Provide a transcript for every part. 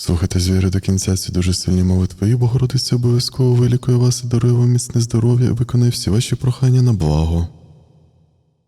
Слухайте з віри до кінця ці дуже сильні молитви, і Богородиця обов'язково вилікує вас і дарує вам міцне здоров'я і виконає всі ваші прохання на благо.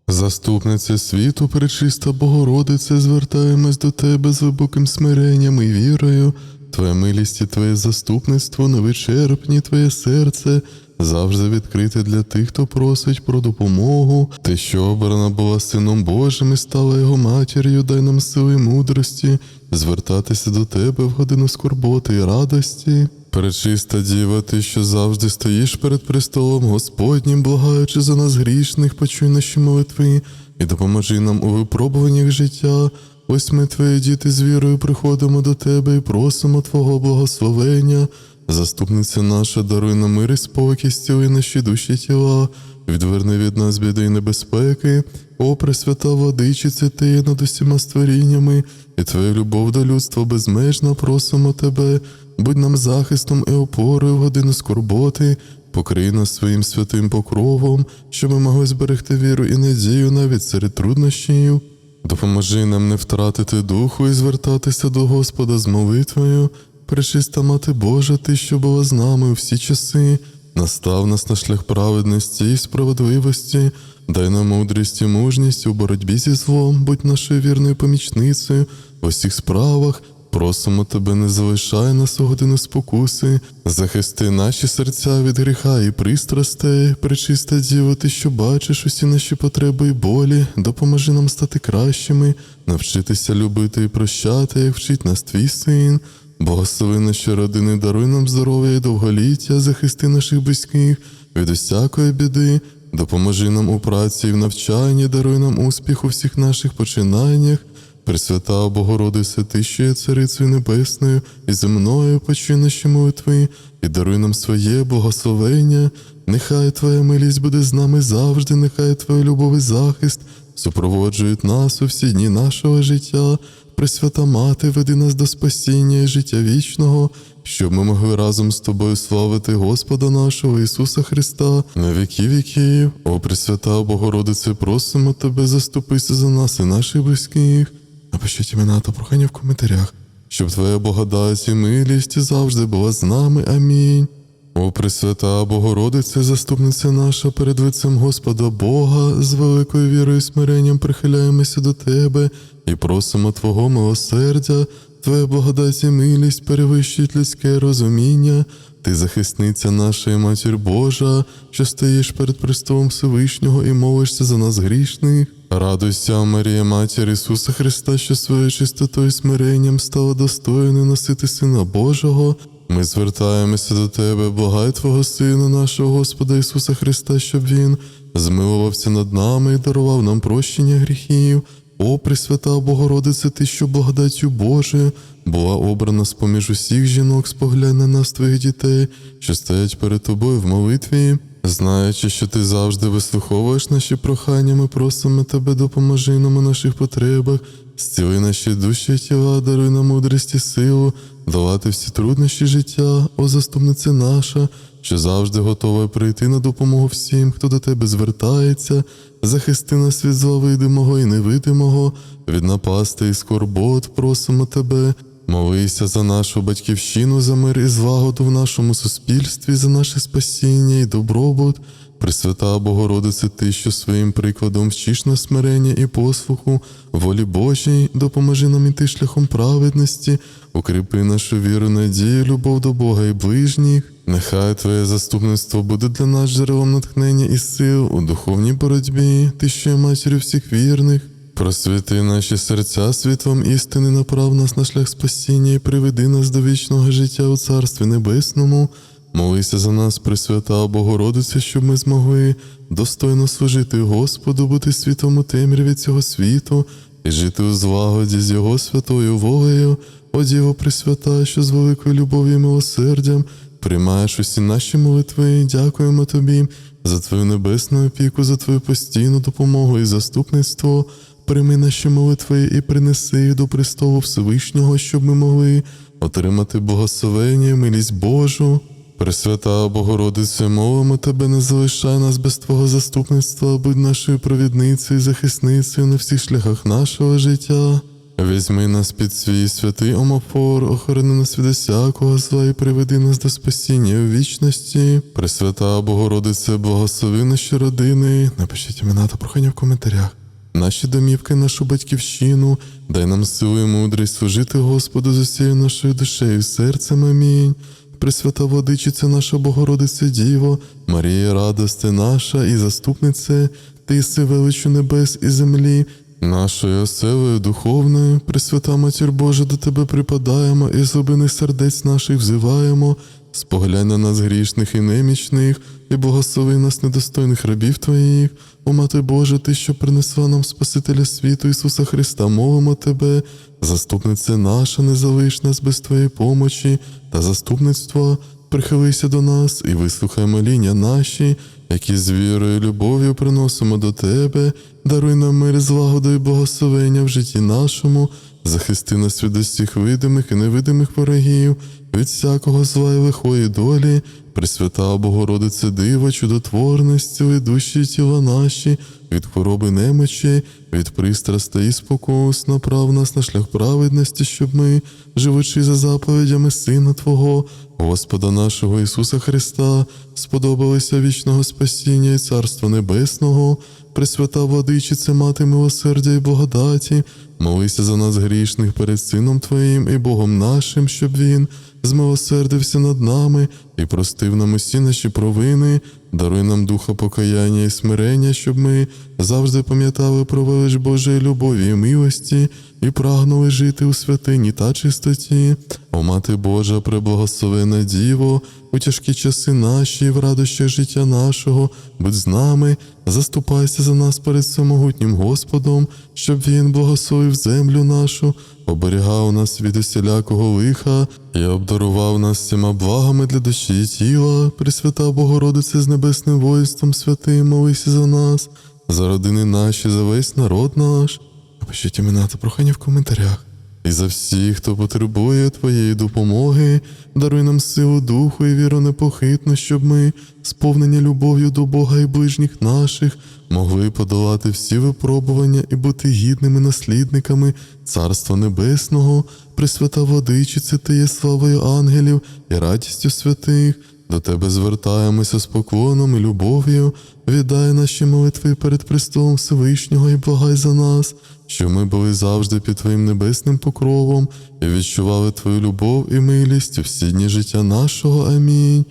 Заступниця світу, пречиста Богородице, звертаємось до Тебе з глибоким смиренням і вірою. Твоя милість і Твоє заступництво невичерпні, Твоє серце завжди відкрите для тих, хто просить про допомогу. Ти, що обрана була Сином Божим і стала його матір'ю, дай нам сили мудрості, звертатися до Тебе в годину скорботи і радості. Пречиста діва, ти, що завжди стоїш перед престолом Господнім, благаючи за нас грішних, почуй наші молитви і допоможи нам у випробуваннях життя. Ось ми, твої діти, з вірою приходимо до тебе і просимо Твого благословення. Заступниця наша, даруй нам мир і спокій, зціли наші душі тіла, відверни від нас біди і небезпеки, о Пресвята Владичице, ти над усіма створіннями, і Твоя любов до людства безмежна, просимо Тебе, будь нам захистом і опорою в годину скорботи, покрий нас своїм святим покровом, щоб ми могли зберегти віру і надію навіть серед труднощів. Допоможи нам не втратити духу і звертатися до Господа з молитвою. Пречиста Мати Божа, Ти, що була з нами у всі часи, настав нас на шлях праведності і справедливості, дай нам мудрість і мужність у боротьбі зі злом, будь нашою вірною помічницею в усіх справах. Просимо тебе, не залишай нас у годину спокуси, захисти наші серця від гріха і пристрастей, пречиста діва, ти, що бачиш усі наші потреби і болі, допоможи нам стати кращими, навчитися любити і прощати, як вчить нас твій син. Благослови наші родини, даруй нам здоров'я і довголіття, захисти наших близьких від усякої біди, допоможи нам у праці і в навчанні, даруй нам успіх у всіх наших починаннях. Пресвята Богородице, ти, що є царицею небесною і земною, почуй наші молитви і даруй нам своє благословення. Нехай Твоя милість буде з нами завжди, нехай Твоя любов і захист супроводжують нас у всі дні нашого життя. Пресвята Мати, веди нас до спасіння і життя вічного, щоб ми могли разом з тобою славити Господа нашого Ісуса Христа на віки віків. О Пресвята Богородице, просимо Тебе, заступися за нас і наших близьких. Напишіть імена та прохання в коментарях, щоб Твоя благодать і милість завжди була з нами. Амінь. О Пресвята Богородице, заступниця наша перед лицем Господа Бога, з великою вірою і смиренням прихиляємося до Тебе і просимо Твого милосердя, Твоя благодать і милість перевищить людське розуміння. Ти захисниця наша і матір Божа, що стоїш перед престолом Всевишнього і молишся за нас грішних. Радуйся, Марія, Матір Ісуса Христа, що своєю чистотою і смиренням стала достойною носити Сина Божого. Ми звертаємося до Тебе, благай Твого Сина, нашого Господа Ісуса Христа, щоб Він змилувався над нами і дарував нам прощення гріхів. О, Пресвята Богородице, Ти, що благодаттю Божою була обрана з поміж усіх жінок, споглянь на нас, твоїх дітей, що стоять перед тобою в молитві. Знаючи, що ти завжди вислуховуєш наші прохання, ми просимо тебе, допоможи нам у наших потребах, зціли наші душі тіла, даруй нам мудрість і силу, долати всі труднощі життя, о заступниця наша, що завжди готова прийти на допомогу всім, хто до тебе звертається, захисти нас від зла видимого і невидимого, від напасти і скорбот, просимо тебе. Молися за нашу батьківщину, за мир і злагоду в нашому суспільстві, за наше спасіння і добробут. Пресвята Богородице, Ти, що своїм прикладом вчиш на смирення і послуху, волі Божій, допоможи нам іти шляхом праведності, укріпи нашу віру, надію, любов до Бога і ближніх. Нехай Твоє заступництво буде для нас джерелом натхнення і сил у духовній боротьбі, Ти, що є матір'ю всіх вірних. Просвіти наші серця світлом істини, направ нас на шлях спасіння і приведи нас до вічного життя у Царстві Небесному. Молися за нас, Пресвята Богородиця, щоб ми змогли достойно служити Господу, бути світом у темряві цього світу і жити у злагоді з Його святою волею, о Діво Пресвята, що з великою любов'ю і милосердям приймаєш усі наші молитви. Дякуємо Тобі за Твою небесну опіку, за Твою постійну допомогу і заступництво. Прийми наші молитви і принеси їх до престолу Всевишнього, щоб ми могли отримати благословення, милість Божу. Пресвята Богородице, молимо Тебе, не залишай нас без Твого заступництва, будь нашою провідницею і захисницею на всіх шляхах нашого життя. Візьми нас під свій святий омофор, охорони нас від усякого зла і приведи нас до спасіння у вічності. Пресвята Богородице, благослови наші родини. Напишіть імена та прохання в коментарях. Наші домівки, нашу батьківщину, дай нам силу і мудрість служити Господу з усією нашою душею і серцем. Амінь. Пресвята Владичице наша Богородице Діво, Марія радости наша і заступнице, ти єси величу небес і землі, нашою оселою духовною, Пресвята Матір Божа, до тебе припадаємо і з глибини сердець наших взиваємо, споглянь на нас грішних і немічних, і благослови нас недостойних рабів Твоїх. О Мати Божа, Ти, що принесла нам Спасителя світу Ісуса Христа, молимо Тебе, заступниця наша, не залиш нас без Твоєї помочі та заступництва, прихилися до нас і вислухай моління наші, які з вірою і любов'ю приносимо до Тебе, даруй нам мир, злагоду і благословення в житті нашому, захисти нас від усіх видимих і невидимих ворогів, від всякого зла і лихої долі, Пресвята Богородице Дива, чудотворності, і душі тіла наші, від хвороби немочі, від пристрастей і спокус, направ нас на шлях праведності, щоб ми, живучи за заповідями Сина Твого, Господа нашого Ісуса Христа, сподобалися вічного спасіння і Царства Небесного, Пресвята Владичице, Мати милосердя і благодаті, молися за нас грішних перед Сином Твоїм і Богом нашим, щоб Він змилосердився над нами і простив нам усі наші провини, даруй нам духа покаяння і смирення, щоб ми завжди пам'ятали про велич Божої любові і милості і прагнули жити у святині та чистоті. О Мати Божа, преблагословена Діво, у тяжкі часи наші, в радощах життя нашого, будь з нами, заступайся за нас перед всемогутнім Господом, щоб Він благословив землю нашу, оберігав нас від усілякого лиха і обдарував нас всіма благами для душі і тіла, Пресвята Богородице з небесним воїнством святим, молися за нас, за родини наші, за весь народ наш. Пишіть імена та прохання в коментарях. І за всіх, хто потребує Твоєї допомоги, даруй нам силу духу і віру непохитну, щоб ми, сповнені любов'ю до Бога і ближніх наших, могли подолати всі випробування і бути гідними наслідниками Царства Небесного, Пресвята Владичице, Ти є славою ангелів і радістю святих. До Тебе звертаємося з поклоном і любов'ю, віддай наші молитви перед престолом Всевишнього і благай за нас, що ми були завжди під Твоїм небесним покровом і відчували Твою любов і милість у всі дні життя нашого. Амінь.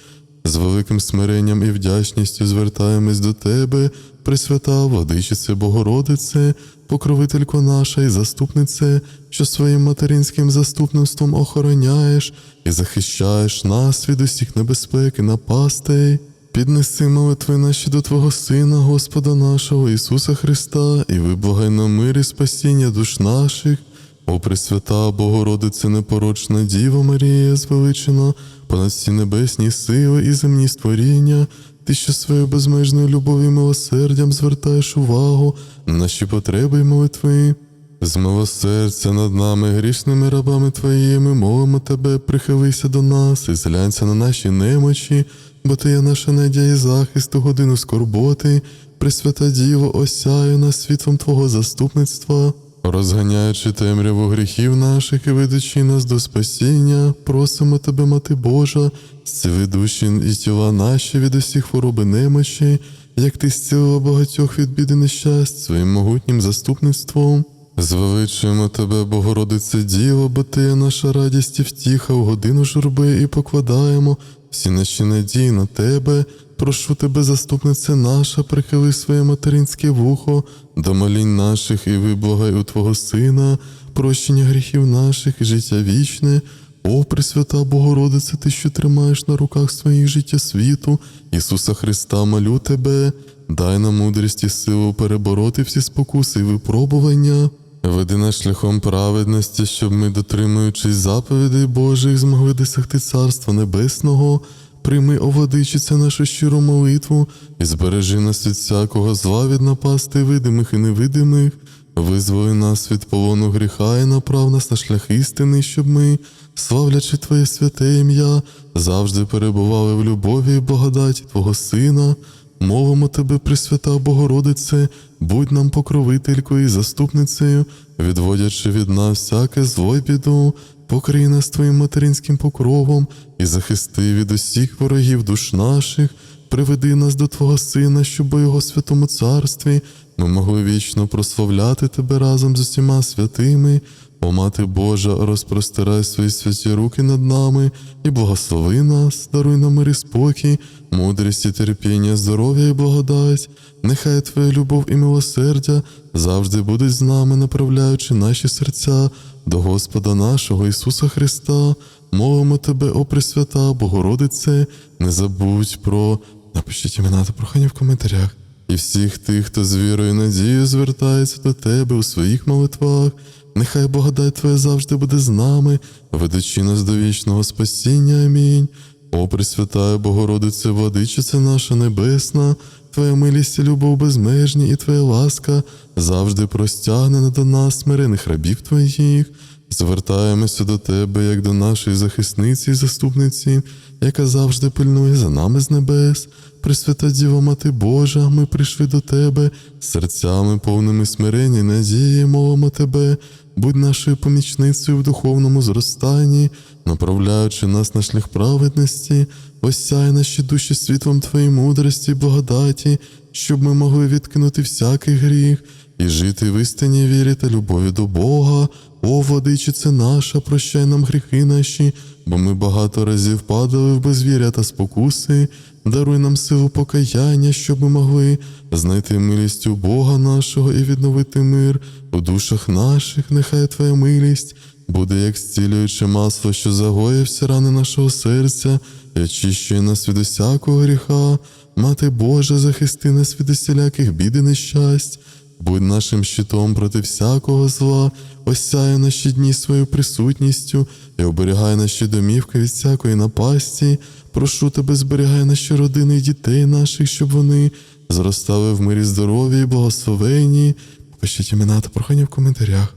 З великим смиренням і вдячністю звертаємось до Тебе, Пресвята, Владичице Богородице, покровителько наша і заступнице, що своїм материнським заступництвом охороняєш і захищаєш нас від усіх небезпек і напастей. Піднеси молитви наші до Твого Сина, Господа нашого Ісуса Христа, і виблагай нам мир і спасіння душ наших. О Пресвята, Богородице, непорочна Діва Марія, звеличена, понад всі небесні сили і земні створіння, ти, що своєю безмежною любов'ю і милосердям звертаєш увагу на наші потреби й молитви. З милосердя над нами, грішними рабами Твоїми, молимо Тебе, прихилися до нас і зглянься на наші немочі, бо Ти є наша надія і захист у годину скорботи, Пресвята Діво, осяю нас світлом Твого заступництва. Розганяючи темряву гріхів наших і ведучи нас до спасіння, просимо Тебе, Мати Божа, зціли душі і тіла наші від усіх хвороби немочі, як ти зцілила багатьох від біди нещасть своїм могутнім заступництвом. Звеличуємо Тебе, Богородице Діво, бо Ти є наша радість і втіха в годину журби і покладаємо всі наші надії на Тебе. Прошу Тебе, заступнице наша, прихили своє материнське вухо до молінь наших і виблагай у Твого Сина, прощення гріхів наших і життя вічне. О, Пресвята Богородице, Ти, що тримаєш на руках своїх життя світу, Ісуса Христа, молю Тебе, дай нам мудрість і силу перебороти всі спокуси і випробування. Веди нас шляхом праведності, щоб ми, дотримуючись заповідей Божих, змогли досягти Царства Небесного. Прийми, о владичице, нашу щиру молитву і збережи нас від всякого зла від напасти видимих і невидимих. Визволи нас від полону гріха і направ нас на шлях істини, щоб ми, славлячи Твоє святе ім'я, завжди перебували в любові і благодаті Твого Сина. Мовимо тебе, Пресвята Богородице, будь нам покровителькою і заступницею, відводячи від нас всяке зло й біду, покрий нас твоїм материнським покровом і захисти від усіх ворогів душ наших, приведи нас до Твого Сина, щоб у Його святому царстві ми могли вічно прославляти Тебе разом з усіма святими. О Мати Божа, розпростирай свої святі руки над нами і благослови нас, даруй нам мир і спокій, мудрість і терпіння, здоров'я і благодать. Нехай Твоя любов і милосердя завжди будуть з нами, направляючи наші серця до Господа нашого Ісуса Христа. Мовимо Тебе, о Пресвята, Богородице, не забудь про. Напишіть імена та прохання в коментарях. І всіх тих, хто з вірою і надією звертається до тебе у своїх молитвах, нехай благодать Твоя завжди буде з нами, ведучи нас до вічного спасіння. Амінь. О, Пресвятая Богородице, Владичице наша Небесна, Твоя милість і любов безмежні, і Твоя ласка завжди простягнена до нас, смирених рабів Твоїх. Звертаємося до Тебе, як до нашої захисниці і заступниці, яка завжди пильнує за нами з небес. Пресвята Діва Мати Божа, ми прийшли до Тебе, серцями повними смирення надії, мовимо Тебе, будь нашою помічницею в духовному зростанні, направляючи нас на шлях праведності, осяй наші душі світлом Твоєї мудрості і благодаті, щоб ми могли відкинути всякий гріх і жити в істинній вірі та любові до Бога. О, владичице наша, прощай нам гріхи наші, бо ми багато разів падали в безвір'я та спокуси. Даруй нам силу покаяння, щоб ми могли знайти милість у Бога нашого і відновити мир у душах наших, нехай Твоя милість буде як зцілююче масло, що загоює всі рани нашого серця і очищує нас від усякого гріха. Мати Божа, захисти нас від усіляких бід і нещасть. Будь нашим щитом проти всякого зла, осяє наші дні своєю присутністю і оберігай наші домівки від всякої напасті. Прошу тебе, зберігай наші родини і дітей наших, щоб вони зростали в мирі здоров'я і благословенні. Пишіть імена та прохання в коментарях.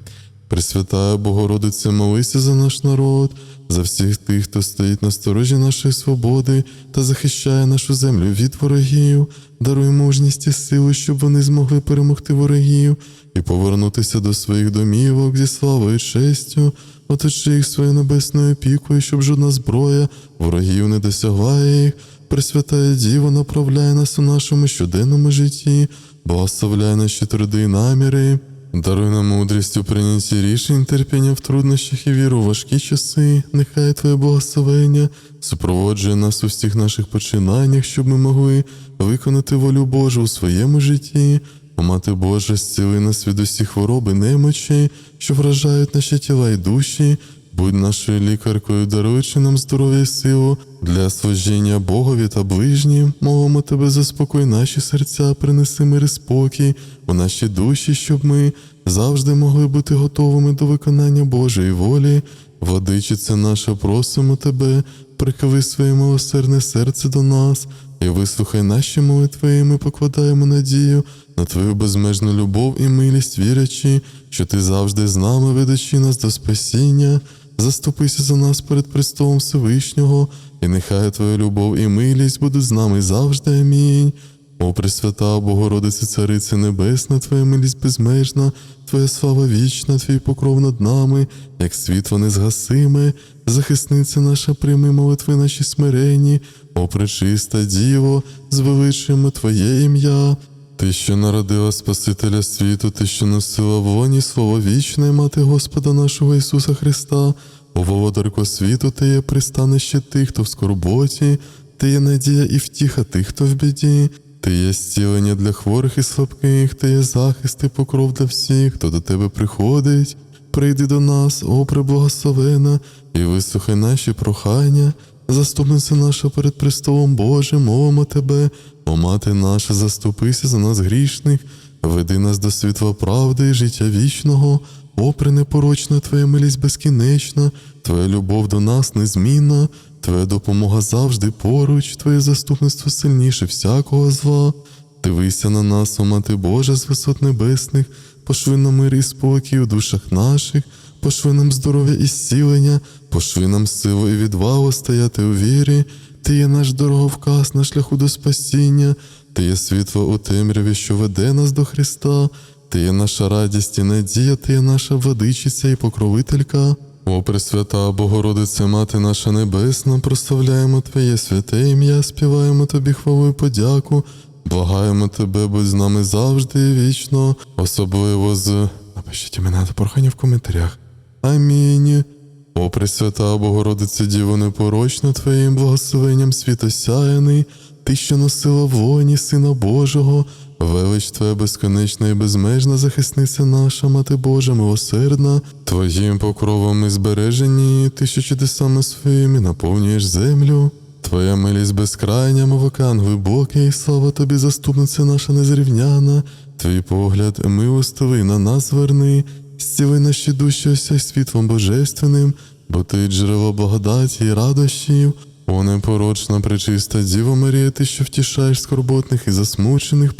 Пресвятая Богородице, молися за наш народ, за всіх тих, хто стоїть на сторожі нашої свободи та захищає нашу землю від ворогів, даруй мужність і силу, щоб вони змогли перемогти ворогів і повернутися до своїх домівок зі славою і честю, оточи їх своєю небесною опікою, щоб жодна зброя ворогів не досягла їх. Пресвятая Діва направляє нас у нашому щоденному житті, благословляй наші труди і наміри. Даруй нам мудрість у прийнятті рішень, терпіння в труднощах і віру у важкі часи. Нехай Твоє благословення супроводжує нас у всіх наших починаннях, щоб ми могли виконати волю Божу у своєму житті. Мати Божа, зціли нас від усіх хвороб і немочей, що вражають наші тіла і душі. Будь нашою лікаркою, даруючи нам здоров'я і силу для служіння Богові та ближнім, мовимо тебе заспокой наші серця, принеси мир і спокій у наші душі, щоб ми завжди могли бути готовими до виконання Божої волі. Владичице наша, просимо тебе, прикави своє милосердне серце до нас і вислухай наші молитви, і ми покладаємо надію на твою безмежну любов і милість, вірячи, що ти завжди з нами ведучи нас до спасіння. Заступися за нас перед престолом Всевишнього, і нехай Твоя любов і милість будуть з нами завжди. Амінь. О, Пресвята, Богородице, Царице Небесна, Твоя милість безмежна, Твоя слава вічна, Твій покров над нами, як світло незгасиме, захисниця наша, прийми молитви наші смиренні, о пречиста Діво, звеличуємо Твоє ім'я. Ти, що народила Спасителя світу, ти, що носила в лоні слово вічне, мати Господа нашого Ісуса Христа, о володарко світу, ти є пристанище тих, хто в скорботі, ти є надія і втіха тих, хто в біді, ти є зцілення для хворих і слабких, ти є захист і покров для всіх, хто до тебе приходить. Прийди до нас, о преблагословена, і вислухай наші прохання. Заступниця наша перед престолом Божим, мовимо тебе, о мати наша, заступися за нас грішних, веди нас до світла правди і життя вічного, о пренепорочна Твоя милість безкінечна, Твоя любов до нас незмінна, Твоя допомога завжди поруч, Твоє заступництво сильніше всякого зла. Дивися на нас, о мати Божа, з висот небесних, пошви нам мир і спокій у душах наших, пошви нам здоров'я і зцілення, пошви нам силу і відвагу стояти у вірі. Ти є наш дороговказ на шляху до спасіння. Ти є світло у темряві, що веде нас до Христа. Ти є наша радість і надія, ти є наша владичиця і покровителька. О, Пресвята Богородице, Мати наша Небесна, прославляємо Твоє святе ім'я, співаємо Тобі хвалу і подяку, благаємо Тебе, будь з нами завжди і вічно, особливо з. Напишіть імена та прохання в коментарях. Амінь. О, Пресвята Богородице Діво непорочна Твоїм благословенням світосяяний, Ти, що носила в Сина Божого, велич Твоя безконечна і безмежна захисниця наша, Мати Божа, милосердна, Твоїм покровом і збережені, Ти, що чудесами своїми наповнюєш землю. Твоя милість безкрайня, мовокан глибокий, слава тобі, заступниця наша незрівняна, твій погляд милостивий на нас зверни, зціли наші душі осяй світлом божественним, бо ти джерело благодаті і радощів, о непорочна, пречиста Діво Марія, ти, що втішаєш скорботних і засмучених,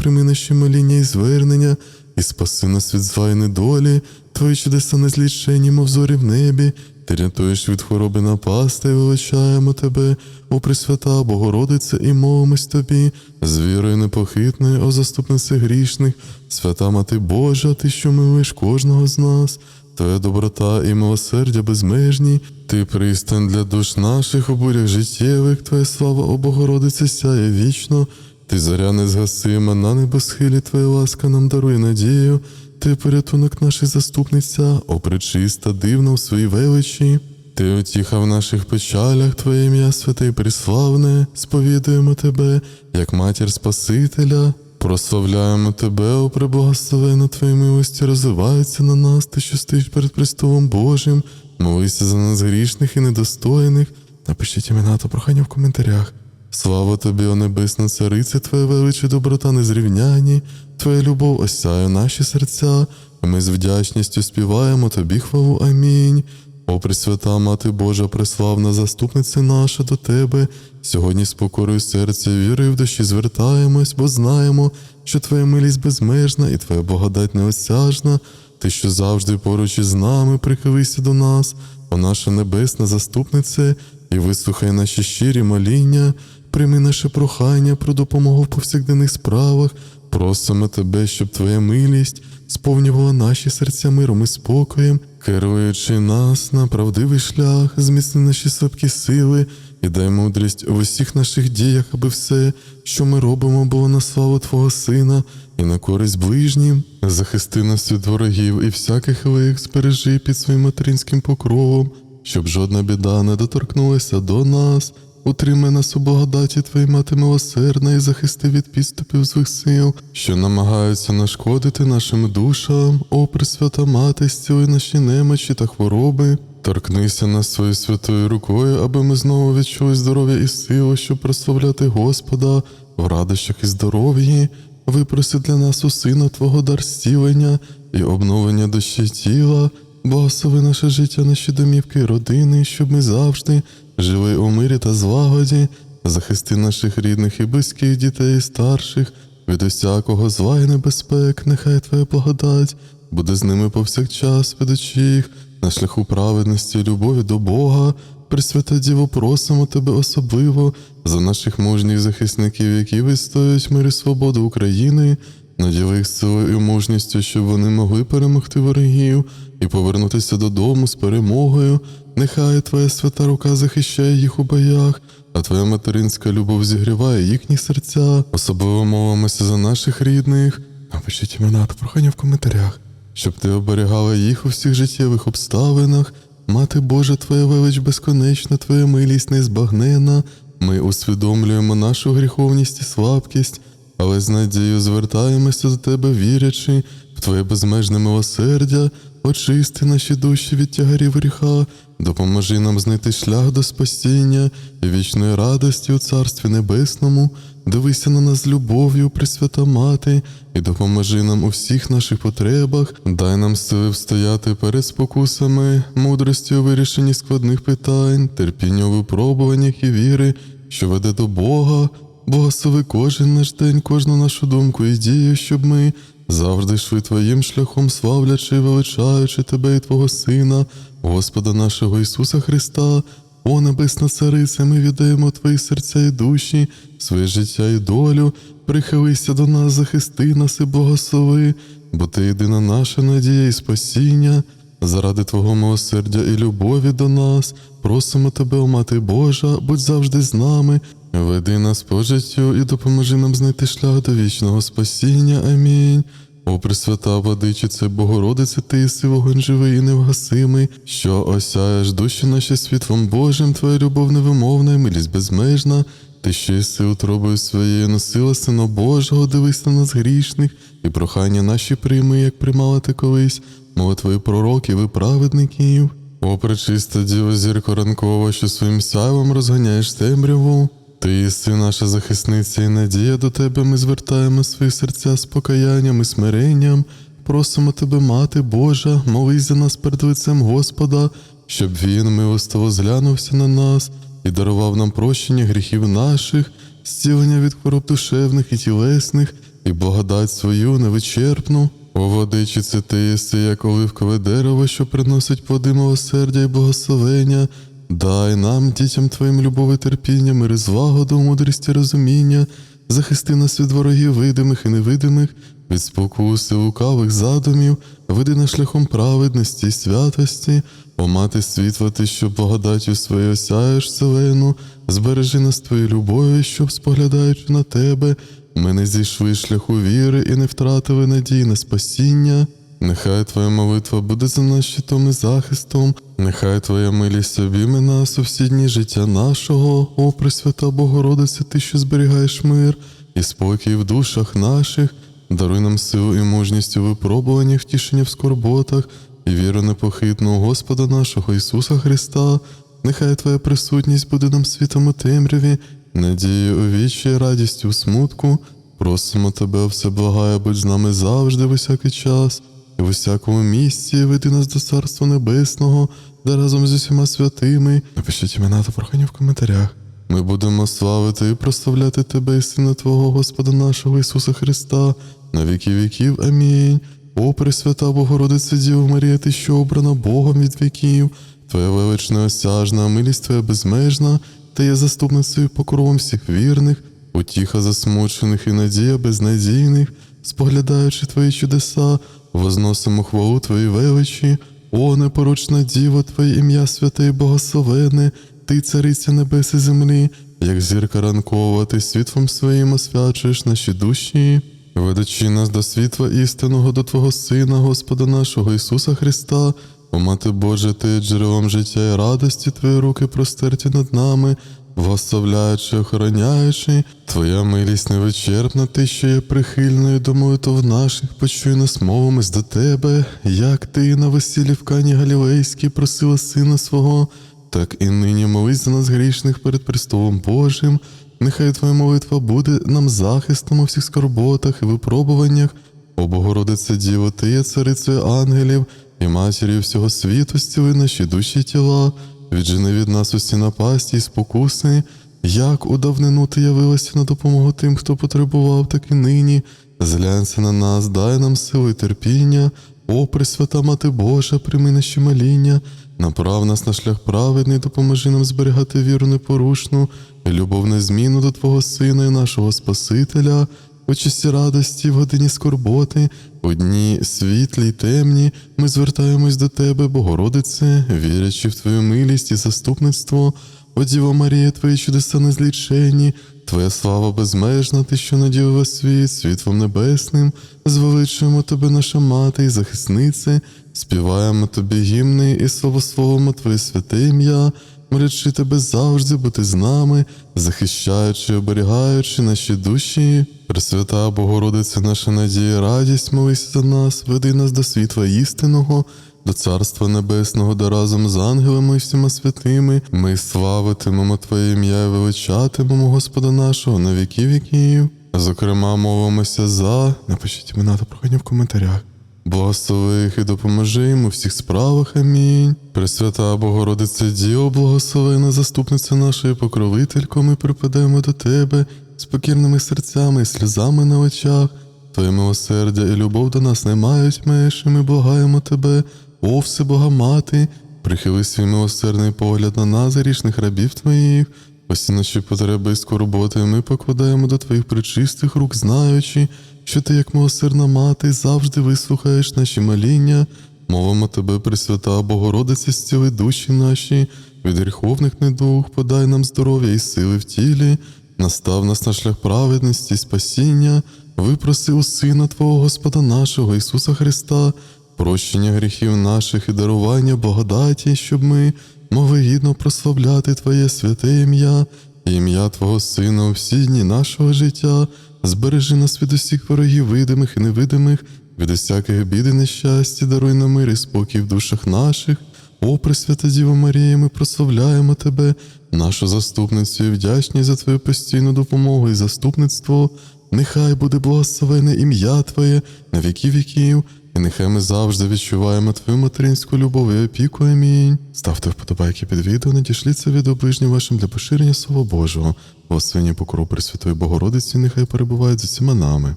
моління і звернення, і спаси нас від зла й недолі, твої чудеса незлічені, мов зорі в небі, ти рятуєш від хвороби напасти, і величаємо тебе, о Пресвята Богородице, і мовимось тобі, з вірою непохитною, о заступнице грішних, свята Мати Божа, ти, що милуєш кожного з нас. Твоя доброта і милосердя безмежні, ти пристань для душ наших у бурях життєвих, Твоя слава, о Богородице, сяє вічно, ти заря незгасима, на небосхилі Твоя ласка нам дарує надію, ти порятунок наших заступниця, о пречиста, дивна у своїй величі. Ти утіха в наших печалях, Твоє ім'я святе і приславне, сповідуємо Тебе, як матір Спасителя. Прославляємо Тебе, о преблагословена Твоя милості, розвивається на нас, Ти, що стоїш перед престолом Божим, молися за нас грішних і недостойних. Напишіть імена та прохання в коментарях. Слава тобі, о небесна царице, Твоя величі доброта незрівняні, Твоя любов осяє наші серця, ми з вдячністю співаємо Тобі хвалу. Амінь. О Пресвята Мати Божа, преславна заступниця наша до Тебе, сьогодні з покорою серця і вірою в душі звертаємось, бо знаємо, що Твоя милість безмежна і Твоя благодать неосяжна, Ти, що завжди поруч із нами, прихилися до нас, о наша небесна заступнице, і вислухай наші щирі моління, прийми наше прохання про допомогу в повсякденних справах, просимо Тебе, щоб Твоя милість сповнювала наші серця миром і спокоєм, керуючи нас на правдивий шлях, зміцни наші слабкі сили і дай мудрість в усіх наших діях, аби все, що ми робимо, було на славу Твого Сина і на користь ближнім. Захисти нас від ворогів і всяких лих збережи під своїм материнським покровом, щоб жодна біда не доторкнулася до нас. Утримай нас у благодаті Твоїй мати милосердна і захисти від підступів злих сил, що намагаються нашкодити нашим душам, о Пресвята Мати, зціли наші немочі та хвороби. Торкнися нас своєю святою рукою, аби ми знову відчули здоров'я і силу, щоб прославляти Господа в радощах і здоров'ї. Випроси для нас у Сина Твого дар зцілення і обновлення душі тіла, благослови наше життя, наші домівки родини, щоб ми завжди жили у мирі та злагоді, захисти наших рідних і близьких дітей старших, від усякого зла і небезпек, нехай Твоя благодать буде з ними повсякчас, ведучи їх на шляху праведності любові до Бога. Пресвята Діво, просимо Тебе особливо за наших мужніх захисників, які вистоюють мир і свободу України, наділи їх силою мужністю, щоб вони могли перемогти ворогів і повернутися додому з перемогою. Нехай Твоя свята рука захищає їх у боях, а Твоя материнська любов зігріває їхні серця. Особливо молимося за наших рідних. Напишіть імена та прохання в коментарях, щоб ти оберігала їх у всіх життєвих обставинах. Мати Божа, Твоя велич безконечна, Твоя милість незбагнена. Ми усвідомлюємо нашу гріховність і слабкість, але з надією звертаємося до Тебе, вірячи в Твоє безмежне милосердя, очисти наші душі від тягарів гріха, допоможи нам знайти шлях до спасіння і вічної радості у Царстві Небесному. Дивися на нас любов'ю, Пресвята Мати, і допоможи нам у всіх наших потребах, дай нам сили встояти перед спокусами, мудрості у вирішенні складних питань, терпіння у випробуваннях і віри, що веде до Бога. Благослови кожен наш день, кожну нашу думку і дію, щоб ми завжди йшли Твоїм шляхом, славлячи величаючи Тебе і Твого Сина, Господа нашого Ісуса Христа. О небесна царице, ми віддаємо твої серця і душі, своє життя і долю. Прихилися до нас, захисти нас і благослови, бо ти єдина наша надія і спасіння. Заради Твого милосердя і любові до нас, просимо Тебе, о Мати Божа, будь завжди з нами, веди нас по життю і допоможи нам знайти шлях до вічного спасіння. Амінь. О Пресвята Владичице, Богородице, ти єси вогонь живий і невгасимий, що осяєш душі наші світлом Божим, Твоя любов невимовна і милість безмежна. Ти що єси утробою своєю носила Сина Божого, дивись на нас грішних, і прохання наші прийми, як приймала ти колись, молитви пророків і праведників. О, пречиста Діво зірко ранкова, що своїм сяйвом розганяєш темряву. Ти наша захисниця і надія до тебе. Ми звертаємо свої серця з покаянням і смиренням. Просимо тебе, Мати Божа, молись за нас перед лицем Господа, щоб Він милостиво зглянувся на нас і дарував нам прощення гріхів наших, зцілення від хвороб душевних і тілесних, і благодать свою невичерпну. О, водичице, ти єси, як оливкове дерево, що приносить плоди милосердя і благословення. Дай нам, дітям Твоїм любов і терпіння, мир і злагоду, мудрість і розуміння, захисти нас від ворогів видимих і невидимих, від спокуси лукавих задумів, веди нас шляхом праведності і святості, о мати світла, ти, що благодаттю своєю осяєш вселену, збережи нас твоєю любов'ю, щоб, споглядаючи на тебе, ми не зійшли шляху віри і не втратили надії на спасіння. Нехай Твоя молитва буде за нас щитом і захистом, нехай Твоя милість обійме нас у всі дні життя нашого, о Пресвята Богородице, Ти, що зберігаєш мир і спокій в душах наших, даруй нам силу і мужність у випробуваннях, втішення в скорботах і віру непохитну у Господа нашого Ісуса Христа. Нехай Твоя присутність буде нам світом у темряві, надією у вічі, радістю у смутку. Просимо тебе, все благає, будь з нами завжди, в усякий час, в усякому місці веди нас до Царства Небесного, де разом з усіма святими. Напишіть імена та прохання в коментарях. Ми будемо славити і прославляти Тебе, і Сина Твого Господа нашого Ісуса Христа, на віки віків. Амінь. О, Пресвята Богородице Діво Марія, ти, що обрана Богом від віків, Твоя велична осяжна, милість Твоя безмежна, ти є заступницею покровом всіх вірних, утіха засмучених і надія безнадійних, споглядаючи Твої чудеса, возносимо хвалу Твоїй величі, о, непорочна Діво, Твоє ім'я святе і богословене, Ти, цариця небес і землі, як зірка ранкова, ти світлом своїм освячуєш наші душі. Ведучи нас до світла істинного, до Твого Сина, Господа нашого Ісуса Христа, о Мати Боже, Ти джерелом життя і радості, Твої руки простерті над нами, благословляючи, охороняючи, Твоя милість невичерпна, Ти, що є прихильною до молитв наших, почуй нас мовимось до Тебе, як Ти на весіллі в Кані Галілейській просила Сина свого, так і нині молись за нас грішних перед престолом Божим. Нехай Твоя молитва буде нам захистом у всіх скорботах і випробуваннях. О Богородице Діво, Ти є царицею ангелів і матір'ю всього світу, зціли наші душі тіла, віджени від нас усі напасті й спокуси, як у давнину ти явилася на допомогу тим, хто потребував, так і нині. Зглянься на нас, дай нам силу і терпіння, о Пресвята Мати Божа, прийми наші моління, направ нас на шлях праведний, допоможи нам зберігати віру непорушну, і любов незмінну до Твого Сина і нашого Спасителя, часі радості, в годині скорботи, у дні світлі й темні, ми звертаємось до Тебе, Богородице, вірячи в Твою милість і заступництво. О Діво Марія, Твої чудеса незліченні, Твоя слава безмежна, Ти, що наділила світ світлом небесним, звеличуємо Тебе, наша мати і захиснице, співаємо Тобі гімни і славословимо Твоє святе ім'я, молячи Тебе завжди бути з нами, захищаючи, оберігаючи наші душі. Пресвята Богородиця, наша надія, радість, молись за нас, веди нас до світла істинного, до Царства Небесного, де разом з ангелами і всіма святими ми славитимемо Твоє ім'я і величатимемо Господа нашого на віки віків. Зокрема, мовимося за. Напишіть імена та прохання в коментарях. Благослови їх і допоможи їм у всіх справах. Амінь. Пресвята Богородице Діо, благословена заступниця нашої покровителько, ми припадаємо до Тебе з покірними серцями і сльозами на очах. Твоє милосердя і любов до нас не мають меж, і ми благаємо Тебе, о Всебога Мати, Прихили свій милосердний погляд на нас, грішних рабів твоїх, усі наші потреби і скорботи ми покладаємо до твоїх причистих рук, знаючи, що ти, як милосердна мати, завжди вислухаєш наші моління. Мовимо тебе, Пресвята Богородице, зціли душі наші, від гріховних недуг, подай нам здоров'я і сили в тілі, настав нас на шлях праведності і спасіння, випроси у Сина Твого Господа нашого Ісуса Христа, прощення гріхів наших і дарування благодаті, щоб ми могли гідно прославляти Твоє святе ім'я, ім'я Твого Сина у всі дні нашого життя, збережи нас від усіх ворогів, видимих і невидимих, від усяких бід і нещастя, даруй нам мир і спокій в душах наших. О, Пресвята Діва Марія, ми прославляємо Тебе, нашу заступницю і вдячні за Твою постійну допомогу і заступництво. Нехай буде благословене ім'я Твоє на віки віків, і нехай ми завжди відчуваємо Твою материнську любов і опіку. Амінь. Ставте вподобайки під відео, надішліться від ближнім вашим для поширення Слова Божого. Благословення покору Пресвятої Богородиці, нехай перебувають з усіма нами.